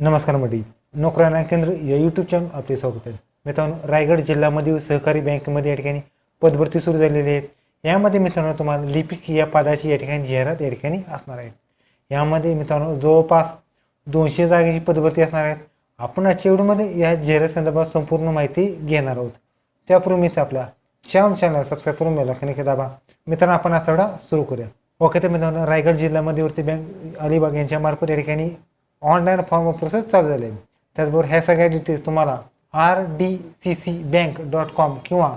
नमस्कार मंडळी. नोकरांना केंद्र या यूट्यूब चॅनल आपले स्वागत आहे. मित्रांनो रायगड जिल्ह्यामधील सहकारी बँकेमध्ये या ठिकाणी पदभरती सुरू झालेली आहेत. यामध्ये मित्रांनो तुम्हाला लिपिक या पदाची या ठिकाणी जाहिरात या ठिकाणी असणार आहे. यामध्ये मित्रांनो जवळपास दोनशे जागेची पदभरती असणार आहेत. आपण आजच्या व्हिडिओमध्ये या जाहिरात संदर्भात संपूर्ण माहिती घेणार आहोत. त्यापूर्वी मित्र आपल्या श्याम चॅनल सबस्क्राईब करून बेल आयकॉन दाबा मित्रांनो आपण आठवडा सुरू करूया. ओके तर मित्रांनो रायगड जिल्ह्यामध्ये वरती बँक अलिबाग यांच्या मार्फत या ठिकाणी ऑनलाईन फॉर्म प्रोसेस चालू झाले. आहे. त्याचबरोबर ह्या सगळ्या डिटेल्स तुम्हाला R D C C bank dot com किंवा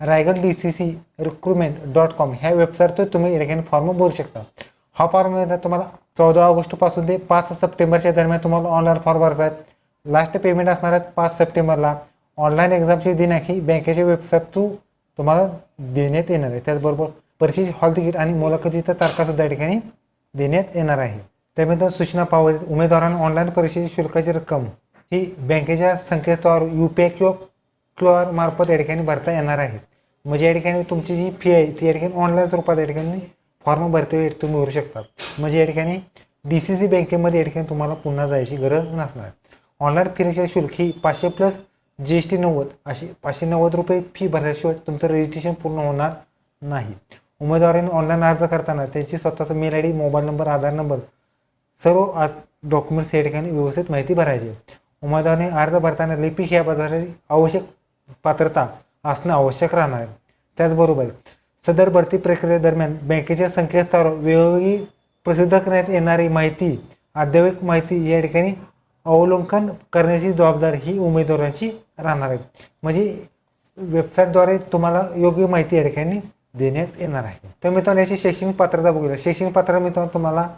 Raigad D C C recruitment dot com ह्या वेबसाईटवर तुम्ही या ठिकाणी फॉर्म भरू शकता. हा फॉर्म तुम्हाला चौदा ऑगस्टपासून ते पाच सप्टेंबरच्या दरम्यान तुम्हाला ऑनलाईन फॉर्म भरायचा आहे. लास्ट पेमेंट असणार आहे पाच सप्टेंबरला. ऑनलाईन एक्झामची दिनांक ही बँकेच्या वेबसाईट थ्रू तुम्हाला देण्यात येणार आहे. त्याचबरोबर परीक्षेची हॉल तिकीट आणि मुलाखतीच्या तारखासुद्धा या ठिकाणी देण्यात येणार आहे. त्यानंतर सूचना पावत उमेदवारांना ऑनलाईन परीक्षेची शुल्काची रक्कम. ही बँकेच्या संकेतस्थळावर यू पी आय किंवा क्यू आर मार्फत या ठिकाणी भरता येणार आहे. म्हणजे या ठिकाणी तुमची जी फी आहे ती या ठिकाणी ऑनलाईन स्वरूपात या ठिकाणी फॉर्म भरते वेळी तुम्ही भरू शकता म्हणजे या ठिकाणी डी सी सी बँकेमध्ये या ठिकाणी तुम्हाला पुन्हा जायची गरज नसणार. ऑनलाईन परीक्षा शुल्क ही पाचशे प्लस जी एस टी नव्वद अशी पाचशे नव्वद रुपये फी भरल्याशिवाय तुमचं रजिस्ट्रेशन पूर्ण होणार नाही. उमेदवारांनी ऑनलाईन अर्ज करताना त्यांची स्वतःचा mail I D mobile number Aadhaar number सर्व डॉक्युमेंट्स या ठिकाणी व्यवस्थित माहिती भरायची. उमेदवाराने अर्ज भरताना लिपिक या पदासाठी आवश्यक पात्रता असणं आवश्यक राहणार. आहे त्याचबरोबर सदर भरती प्रक्रियेदरम्यान बँकेच्या संकेतस्थळावर वेगवेगळी प्रसिद्ध करण्यात येणारी माहिती अद्ययावत माहिती या ठिकाणी अवलोकन करण्याची जबाबदारी ही उमेदवारांची राहणार आहे. म्हणजे वेबसाईटद्वारे तुम्हाला योग्य माहिती या ठिकाणी देण्यात येणार आहे. तर मित्रांनो याची शैक्षणिक पात्रता बघूया. शैक्षणिक पात्रता मित्रांनो तुम्हाला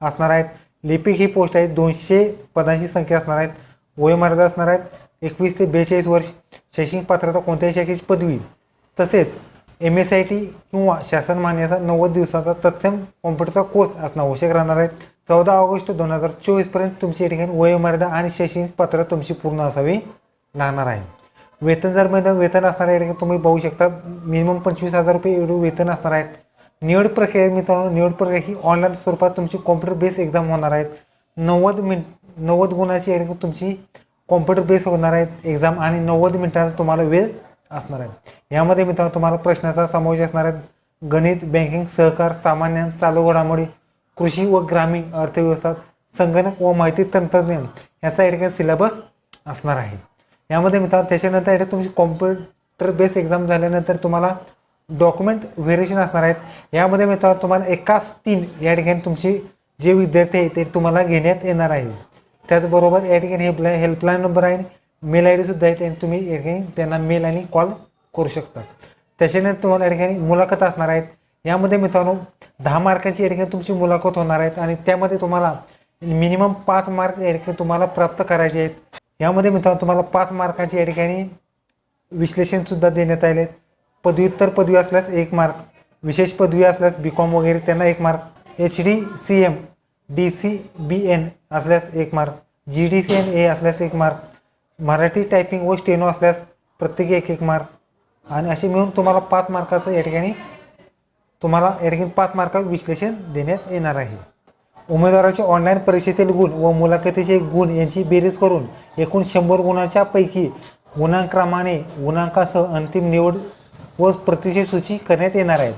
असणार आहेत लिपिक ही पोस्ट आहे. दोनशे पदांची संख्या असणार आहेत. वयोमर्यादा असणार आहेत. एकवीस ते बेचाळीस वर्ष. शैक्षणिक पात्रता कोणत्याही शाखेची पदवी. तसेच एम एस आय टी किंवा शासन मान्याचा नव्वद दिवसाचा तत्सम कॉम्प्युटरचा कोर्स असणं आवश्यक राहणार आहे. चौदा ऑगस्ट दोन हजार चोवीसपर्यंत तुमची या ठिकाणी वयोमर्यादा आणि शैक्षणिक पात्रता तुमची पूर्ण असावी लागणार आहे. वेतन जर मैदान वेतन असणार या ठिकाणी तुम्ही पाहू शकता. मिनिमम पंचवीस हजार रुपये एवढं वेतन असणार आहेत. निवड प्रक्रिया मित्रांनो निवड प्रक्रिया ही ऑनलाईन स्वरूपात तुमची कॉम्प्युटर बेस एक्झाम होणार आहेत. नव्वद मिनिट नव्वद गुणाची तुमची कॉम्प्युटर बेस होणार आहेत एक्झाम आणि नव्वद मिनिटांचा तुम्हाला वेळ असणार आहे. यामध्ये मित्रांनो तुम्हाला प्रश्नाचा समावेश असणार आहे. गणित बँकिंग सहकार सामान्य चालू घडामोडी कृषी व ग्रामीण अर्थव्यवस्था संगणक व माहिती तंत्रज्ञान याचा या ठिकाणी सिलेबस असणार आहे. यामध्ये मित्रांनो त्याच्यानंतर या तुमची कॉम्प्युटर बेस एक्झाम झाल्यानंतर तुम्हाला डॉक्युमेंट व्हेरिएशन असणार आहेत. यामध्ये मित्रांनो तुम्हाला एकाच तीन. या ठिकाणी तुमची जे विद्यार्थी आहे ते तुम्हाला घेण्यात येणार आहे. त्याचबरोबर या ठिकाणी हेल्पलाईन हेल्पलाईन नंबर आहे. मेल आय डीसुद्धा आहे. आणि तुम्ही या ठिकाणी त्यांना मेल आणि कॉल करू शकता. त्याच्यानंतर तुम्हाला या ठिकाणी मुलाखत असणार आहेत. यामध्ये मित्रांनो दहा मार्काची या ठिकाणी तुमची मुलाखत होणार आहेत. आणि त्यामध्ये तुम्हाला मिनिमम पाच मार्क या ठिकाणी तुम्हाला प्राप्त करायचे आहेत. यामध्ये मित्रांनो तुम्हाला पाच मार्काची या ठिकाणी विश्लेषणसुद्धा देण्यात आले आहेत. पदव्युत्तर पदवी असल्यास एक मार्क विशेष पदवी असल्यास बी कॉम वगैरे त्यांना एक mark H D C M D C B N असल्यास एक mark G D C N A असल्यास एक मार्क मराठी टायपिंग व स्टेनो असल्यास प्रत्येकी एक एक मार्क. आणि असे मिळून तुम्हाला पाच मार्काचं या ठिकाणी तुम्हाला या ठिकाणी पाच मार्काचं विश्लेषण देण्यात येणार आहे. उमेदवाराचे ऑनलाईन परीक्षेतील गुण व मुलाखतीचे गुण यांची बेरीज करून एकूण शंभर गुणांच्या पैकी गुणांक्रमाने गुणांकासह अंतिम निवड व प्रतिशत सूची करण्यात येणार आहेत.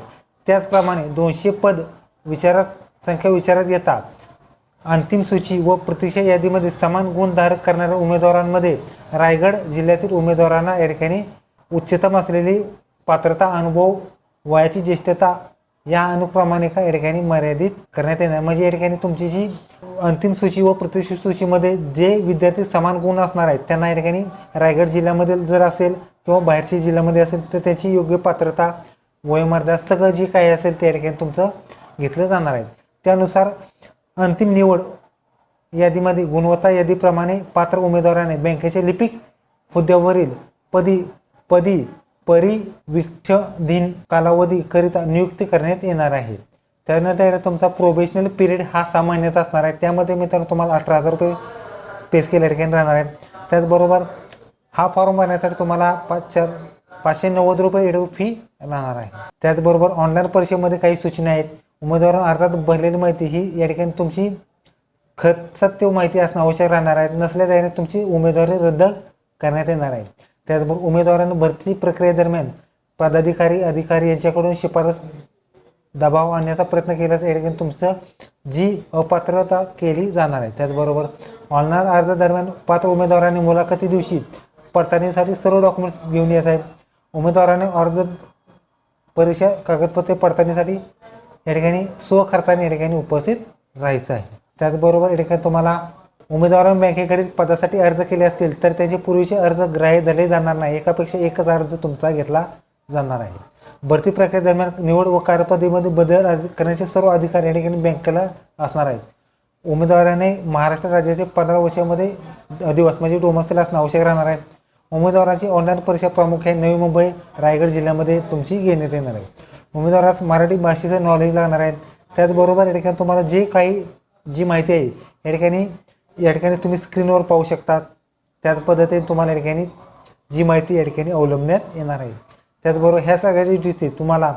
त्याचप्रमाणे दोनशे पद विचारात संख्या विचारात घेता अंतिम सूची व प्रतिशत यादीमध्ये समान गुणधारक करणाऱ्या उमेदवारांमध्ये रायगड जिल्ह्यातील उमेदवारांना या ठिकाणी उच्चतम असलेली पात्रता अनुभव वयाची ज्येष्ठता या अनुक्रमाने का या ठिकाणी मर्यादित करण्यात येणार. म्हणजे या ठिकाणी तुमची जी अंतिम सूची व प्रतिष्ठित सूचीमध्ये जे विद्यार्थी समान गुण असणार आहेत त्यांना या ठिकाणी रायगड जिल्ह्यामध्ये जर असेल किंवा बाहेरच्या जिल्ह्यामध्ये असेल तर त्याची योग्य पात्रता वयोमर्यादा सगळं जे काही असेल त्या ठिकाणी तुमचं घेतलं जाणार आहे. त्यानुसार अंतिम निवड यादीमध्ये गुणवत्ता यादीप्रमाणे पात्र उमेदवाराने बँकेचे लिपिक हुद्द्यावरील पदी पदी परिवीक्षधीन कालावधीकरिता नियुक्ती करण्यात येणार आहे. त्यानंतर तुमचा प्रोबेशनल पिरियड हा सहा महिन्याचा असणार आहे. त्यामध्ये मित्रांनो तुम्हाला अठरा हजार रुपये पे स्केल ठिकाणी राहणार आहे. त्याचबरोबर हा फॉर्म भरण्यासाठी तुम्हाला पाच चार पाचशे नव्वद रुपये एडव फी राहणार आहे. त्याचबरोबर ऑनलाईन परीक्षेमध्ये काही सूचना आहेत. उमेदवार अर्जात भरलेली माहिती ही या ठिकाणी तुमची खत सत्य माहिती असणं आवश्यक राहणार आहे. नसल्या याने तुमची उमेदवारी रद्द करण्यात येणार आहे. त्याचबरोबर उमेदवारांना भरती प्रक्रियेदरम्यान पदाधिकारी अधिकारी यांच्याकडून शिफारस दबाव आणण्याचा प्रयत्न केल्यास या ठिकाणी तुमचं जी अपात्रता केली जाणार आहे त्याचबरोबर ऑनलाईन अर्ज दरम्यान पात्र उमेदवारांनी मुलाखती दिवशी पडताळणीसाठी सर्व डॉक्युमेंट्स घेऊन यायचं आहेत. उमेदवाराने अर्ज परीक्षा कागदपत्रे पडताळणीसाठी या ठिकाणी स्वखर्चाने या ठिकाणी उपस्थित राहायचं आहे. त्याचबरोबर या ठिकाणी तुम्हाला उमेदवारांनी बँकेकडील पदासाठी अर्ज केले असतील तर त्याचे पूर्वीचे अर्ज ग्राह्य धरले जाणार नाही. एकापेक्षा एकच अर्ज तुमचा घेतला जाणार आहे. भरती प्रक्रियेदरम्यान निवड व कार्यपद्धतीमध्ये बदल करण्याचे सर्व अधिकार या ठिकाणी बँकेला असणार आहेत. उमेदवाराने महाराष्ट्र राज्याचे पंधरा वर्षामध्ये अधिवास म्हणजे डोमस्टेल असणं आवश्यक राहणार आहे. उमेदवारांची ऑनलाईन परीक्षा प्रामुख्याने नवी मुंबई रायगड जिल्ह्यामध्ये तुमची घेण्यात येणार आहे. उमेदवारास मराठी भाषेचं नॉलेज लागणार आहे. त्याचबरोबर या ठिकाणी तुम्हाला जे काही जी माहिती आहे या ठिकाणी या ठिकाणी तुम्ही स्क्रीनवर पाहू शकता त्याच पद्धतीने तुम्हाला या ठिकाणी जी माहिती या ठिकाणी अवलंबण्यात येणार आहे. त्याचबरोबर ह्या सगळ्या डिटेल्सची तुम्हाला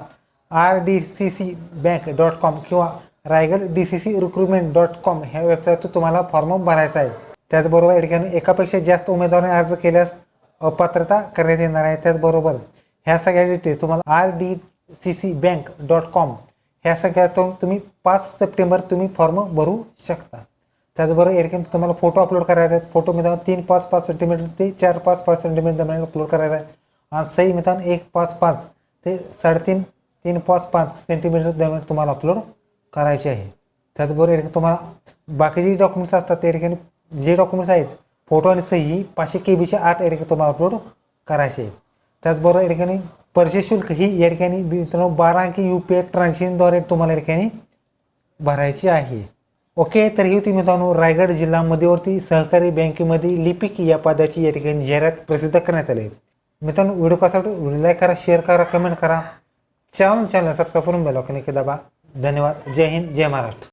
R D C C bank dot com किंवा Raigad D C C recruitment dot com ह्या वेबसाईटवर तुम्हाला फॉर्म भरायचा आहे. त्याचबरोबर या ठिकाणी एकापेक्षा जास्त उमेदवारांनी अर्ज केल्यास अपात्रता करण्यात येणार आहे. त्याचबरोबर ह्या सगळ्या डिटेल्स तुम्हाला R D C C bank dot com ह्या सगळ्यातून तुम्ही पाच सप्टेंबर तुम्ही फॉर्म भरू शकता. त्याचबरोबर या ठिकाणी तुम्हाला फोटो अपलोड करायचा आहेत. फोटो मित्रांनो तीन पाच पाच सेंटीमीटर ते चार पाच पाच सेंटीमीटर दरम्यान अपलोड करायचा आहे आणि सही मित्रांनो एक पाच पाच ते साडेतीन तीन पाच पाच सेंटीमीटर दरम्यान तुम्हाला अपलोड करायचे आहे. त्याचबरोबर एडकेम तुम्हाला बाकीचे डॉक्युमेंट्स असतात त्या ठिकाणी जे डॉक्युमेंट्स आहेत फोटो आणि सही ही पाचशे के बीच्या आत या ठिकाणी तुम्हाला अपलोड करायचे आहे. त्याचबरोबर या ठिकाणी परिचय शुल्क ही या ठिकाणी मित्रांनो बारा अंकी यू पी आय ट्रान्झॅक्शनद्वारे तुम्हाला या ठिकाणी भरायची आहे. ओके तर ही होती मित्रांनो रायगड जिल्हा मध्यवर्ती सहकारी बँकेमध्ये लिपिक या पदाची या ठिकाणी जाहिरात प्रसिद्ध करण्यात आली मित्रांनो व्हिडिओ कसा वाटतो? व्हिडिओ लाईक करा शेअर करा कमेंट करा. चॅनल चॅनल सबस्क्राईब करून बेल दाबा. धन्यवाद. जय हिंद जय महाराष्ट्र.